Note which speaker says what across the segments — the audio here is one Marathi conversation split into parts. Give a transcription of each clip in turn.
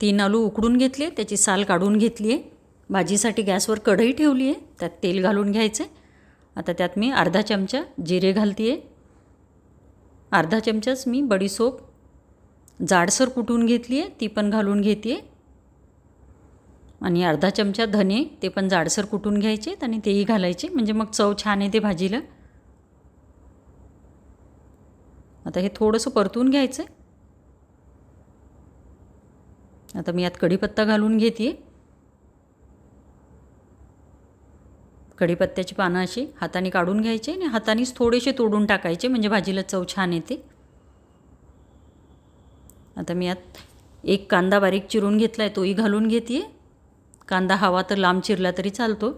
Speaker 1: तीन आलू उकडून घेतले त्याची साल काढून घेतली आहे. भाजीसाठी गॅसवर कढई ठेवली आहे त्यात तेल घालून घ्यायचं आहे. आता त्यात मी अर्धा चमचा जिरे घालते आहे अर्धा चमचाच मी बडीसोप जाडसर कुटून घेतली आहे ती पण घालून घेते आहे आणि अर्धा चमचा धने ते पण जाडसर कुटून घ्यायचे आणि तेही घालायचे म्हणजे मग चव छान येते भाजीला. आता हे थोडंसं परतून घ्यायचं आहे. आता मी यात कढीपत्ता घालून घेते. कढीपत्त्याची पानं अशी हाताने काढून घ्यायचे आणि हातानेच थोडेसे तोडून टाकायचे म्हणजे भाजीला चव छान येते. आता मी यात एक कांदा बारीक चिरून घेतला आहे तोही घालून घेते. कांदा हवा तर लांब चिरला तरी चालतो.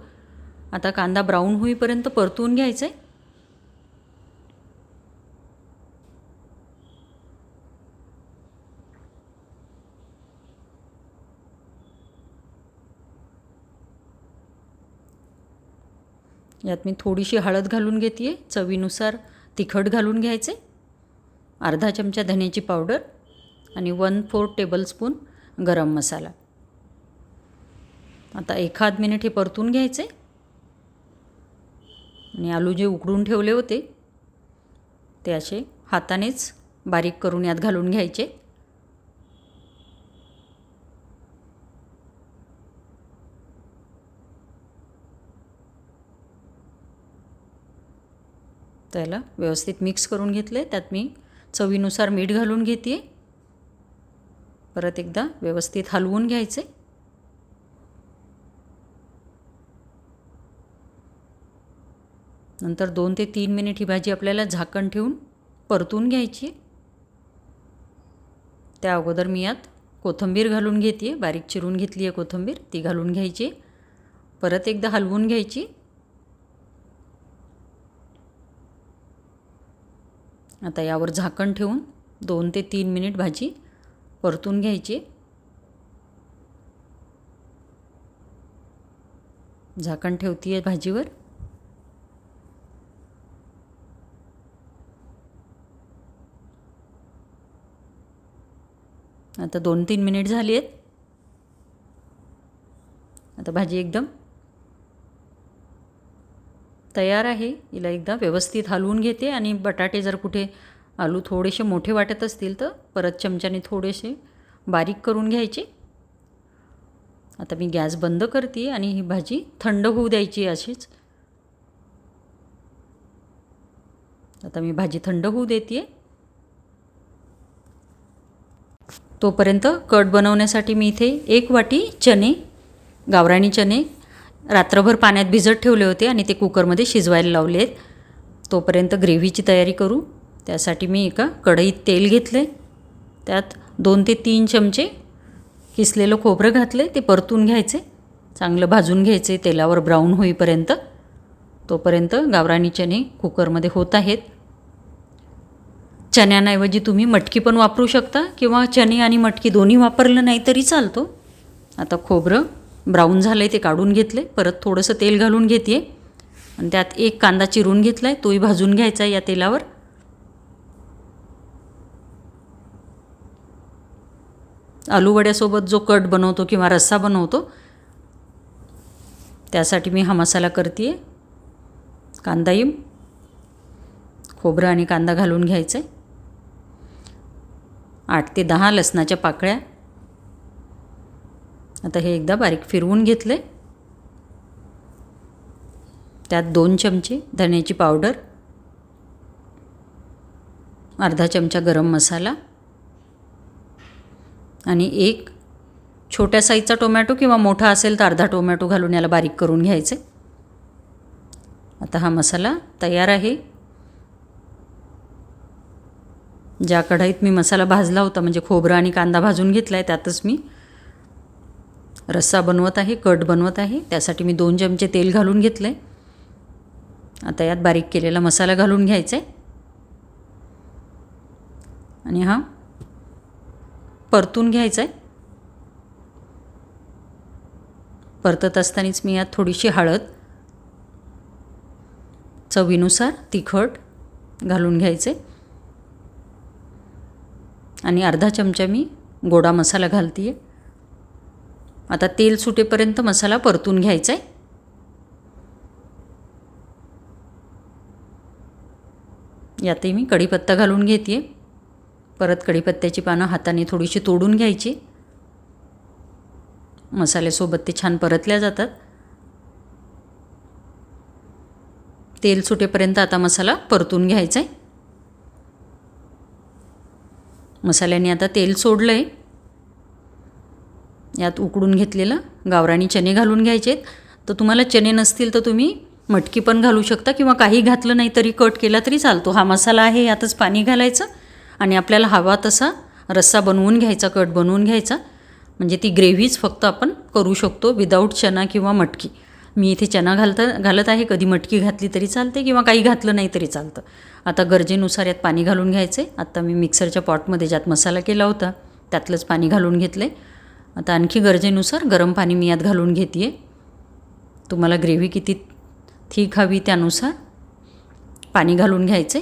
Speaker 1: आता कांदा ब्राऊन होईपर्यंत परतून घ्यायचा आहे यात मी थोडीशी हळद घालून घेते आहे चवीनुसार तिखट घालून घ्यायचे अर्धा चमचा धन्याची पावडर आणि वन फोर टेबलस्पून गरम मसाला. आता एखाद मिनिट हे परतून घ्यायचे. आणि आलू जे उकडून ठेवले होते ते असे हातानेच बारीक करून यात घालून घ्यायचे. त्याला व्यवस्थित मिक्स करून घेतले त्यात मी चवीनुसार मीठ घालून घेते. परत एकदा व्यवस्थित हलवून घ्यायचे नंतर दोन ते तीन मिनिट ही भाजी आपल्याला झाकण ठेवून परतून घ्यायची त्या अगोदर मी यात कोथिंबीर घालून घेते. बारीक चिरून घेतली आहे कोथिंबीर ती घालून घ्यायची परत एकदा हलवून घ्यायची. आता यावर झाकण ठेवून दोन ते तीन मिनिट भाजी परतून घ्यायची. झाकण ठेवती आहे भाजीवर. आता दोन तीन मिनिट झाली आहेत आता भाजी एकदम तयार आहे. हिला एकदा व्यवस्थित हलवून घेते आणि बटाटे जर कुठे आलू थोडेसे मोठे वाटत असतील तर परत चमच्याने थोडेसे बारीक करून घ्यायचे. आता मी गॅस बंद करते आणि ही भाजी थंड होऊ द्यायची अशीच. आता मी भाजी थंड होऊ देते तोपर्यंत कट बनवण्यासाठी मी इथे एक वाटी चणे गावराणी चणे रात्रभर पाण्यात भिजत ठेवले होते आणि ते कुकरमध्ये शिजवायला लावले आहेत. तोपर्यंत ग्रेव्हीची तयारी करू. त्यासाठी मी एका कढईत तेल घेतले त्यात दोन ते तीन चमचे किसलेलं खोबरं घातले ते परतून घ्यायचे चांगलं भाजून घ्यायचे तेलावर ब्राऊन होईपर्यंत. तोपर्यंत गावरानी चणे कुकरमध्ये होत आहेत. चण्याऐवजी तुम्ही मटकी पण वापरू शकता किंवा चणे आणि मटकी दोन्ही वापरलं नाही तरी चालतो. आता खोबरं ब्राऊन झालं आहे ते काढून घेतले परत थोडंसं तेल घालून घेते आणि त्यात एक कांदा चिरून घेतला आहे तोही भाजून घ्यायचा आहे या तेलावर. आलूवड्यासोबत जो कट बनवतो किंवा रस्सा बनवतो त्यासाठी मी हा मसाला करते आहे कांदाही खोबरं आणि कांदा घालून घ्यायचं आहे आठ ते दहा लसणाच्या पाकळ्या. आता हे एकदा बारीक फिरवून घेतले. त्यात दोन चमचे धण्याची पावडर अर्धा चमचा गरम मसाला आणि एक छोट्या साईजचा टोमॅटो किंवा मोठा असेल तर अर्धा टोमॅटो घालून याला बारीक करून घ्यायचे. आता हा मसाला तयार आहे. ज्या कढाईत मी मसाला भाजला होता म्हणजे खोबरं आणि कांदा भाजून घेतला आहे त्यातच मी रस्सा बनवत आहे कट बनवत आहे. त्यासाठी मी दोन चमचे तेल घालून घेतलं आहे आता यात बारीक केलेला मसाला घालून घ्यायचा आहे आणि हा परतून घ्यायचा आहे परतत असतानाच मी यात थोडीशी हळद चवीनुसार तिखट घालून घ्यायचे आणि अर्धा चमचा मी गोडा मसाला घालते आहे आता तेल सुटेपर्यंत मसाला परतून घ्यायचा आहे. यातही मी कढीपत्ता घालून घेते परत कढीपत्त्याची पानं हाताने थोडीशी तोडून घ्यायची. मसाल्यासोबत ते छान परतल्या जातात. तेल सुटेपर्यंत आता मसाला परतून घ्यायचा आहे. मसाल्याने आता तेल सोडलं आहे यात उकडून घेतलेलं गावराणी चणे घालून घ्यायचे तर तुम्हाला चणे नसतील तर तुम्ही मटकी पण घालू शकता किंवा काही घातलं नाही तरी कट केला तरी चालतो. हा मसाला आहे यातच पाणी घालायचं आणि आपल्याला हवा तसा रस्सा बनवून घ्यायचा कट बनवून घ्यायचा. म्हणजे ती ग्रेव्हीच फक्त आपण करू शकतो विदाऊट चना किंवा मटकी. मी इथे चना घालता घालत आहे. कधी मटकी घातली तरी चालते किंवा काही घातलं नाही तरी चालतं. आता गरजेनुसार यात पाणी घालून घ्यायचं आहे आत्ता मी मिक्सरच्या पॉटमध्ये ज्यात मसाला केला होता त्यातलंच पाणी घालून घेतलं आहे आता आणखी गरजेनुसार गरम पाणी मी यात घालून घेते आहे तुम्हाला ग्रेव्ही किती थीक हवी त्यानुसार पाणी घालून घ्यायचे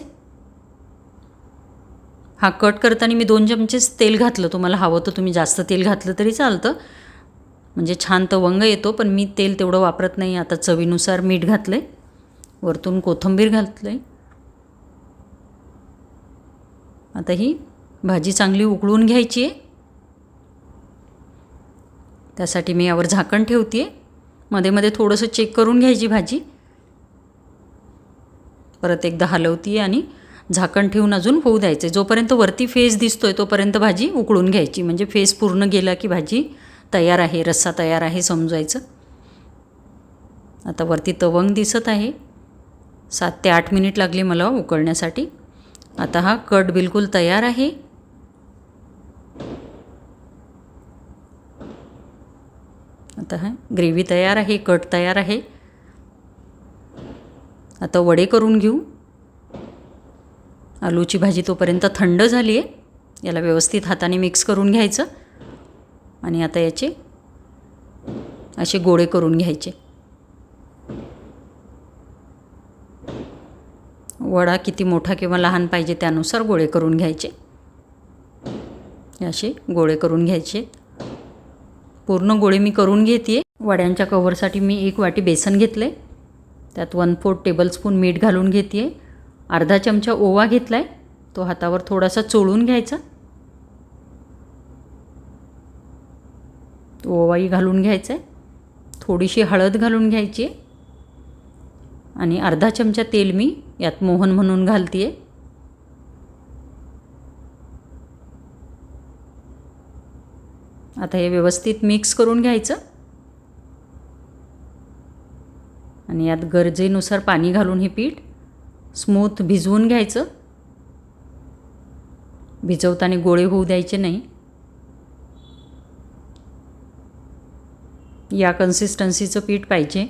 Speaker 1: हा कट करताना मी दोन चमचेच तेल घातलं तुम्हाला हवं तर तुम्ही जास्त तेल घातलं तरी चालतं. म्हणजे छान तवंग येतो पण मी तेल तेवढं वापरत नाही. आता चवीनुसार मीठ घातलं आहे वरतून कोथिंबीर घातलं आहे आता ही भाजी चांगली उकळून घ्यायची आहे. त्यासाठी मी यावर झाकण ठेवते आहे मध्ये मध्ये थोडंसं चेक करून घ्यायची भाजी. परत एकदा हलवती आणि झाकण ठेवून अजून होऊ द्यायचे जोपर्यंत वरती फेस दिसतोय तोपर्यंत भाजी उकळून घ्यायची. म्हणजे फेस पूर्ण गेला की भाजी तयार आहे रस्सा तयार आहे समजायचं. आता वरती तवंग दिसत आहे. सात ते आठ मिनिट लागले मला उकळण्यासाठी. आता हा कट बिलकुल तयार आहे. आता हा. ग्रेव्ही तयार आहे कट तयार आहे. आता वडे करून घेऊ. आलूची भाजी तोपर्यंत थंड झाली आहे. याला व्यवस्थित हाताने मिक्स करून घ्यायचं. आणि आता याचे असे गोळे करून घ्यायचे. वडा किती मोठा किंवा लहान पाहिजे त्यानुसार गोळे करून घ्यायचे. असे गोळे करून घ्यायचे. पूर्ण गोळे मी करून घेते वड्यांच्या कवरसाठी मी एक वाटी बेसन घेतलं आहे त्यात वन फोर्थ टेबलस्पून मीठ घालून घेते आहे अर्धा चमचा ओवा घेतला आहे तो हातावर थोडासा चोळून घ्यायचा. ओवाही घालून घ्यायचा आहे थोडीशी हळद घालून घ्यायची आहे. आणि अर्धा चमचा तेल मी यात मोहन म्हणून घालते आहे आता हे व्यवस्थित मिक्स करून घ्यायचं. आणि यात गरजेनुसार पाणी घालून हे पीठ स्मूथ भिजवून घ्यायचं. भिजवताना गोळे होऊ द्यायचे नाही. या कन्सिस्टन्सीचं पीठ पाहिजे.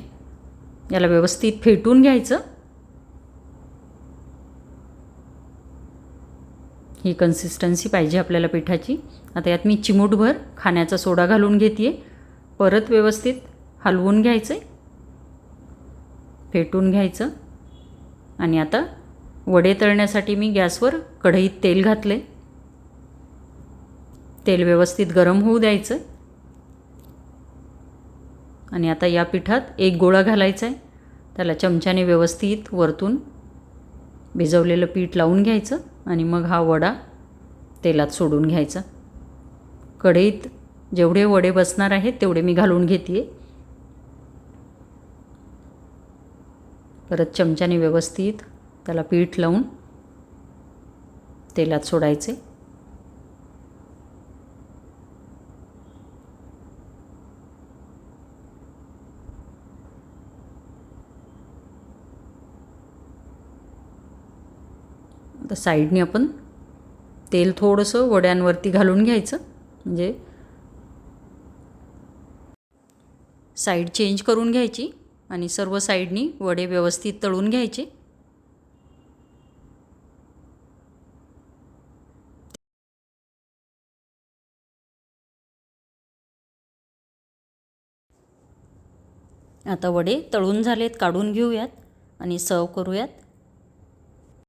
Speaker 1: याला व्यवस्थित फेटून घ्यायचं. ही कन्सिस्टन्सी पाहिजे आपल्याला पिठाची. आता यात मी चिमूटभर खाण्याचा सोडा घालून घेते परत व्यवस्थित हलवून घ्यायचं आहे फेटून घ्यायचं. आणि आता वडे तळण्यासाठी मी गॅसवर कढईत तेल घातले तेल व्यवस्थित गरम होऊ द्यायचं. आणि आता या पिठात एक गोळा घालायचा आहे त्याला चमच्याने व्यवस्थित वरतून भिजवलेलं पीठ लावून घ्यायचं आणि मग हा वडा तेलात सोडून घ्यायचा. कढईत जेवढे वडे बसणार आहेत तेवढे मी घालून घेते परत चमच्याने व्यवस्थित त्याला पीठ लावून तेलात सोडायचे. आता साईडने आपण तेल थोडंसं वड्यांवरती घालून घ्यायचं. म्हणजे साईड चेंज करून घ्यायची आणि सर्व साईडनी वडे व्यवस्थित तळून घ्यायचे. आता वडे तळून झालेत काढून घेऊयात आणि सर्व करूयात.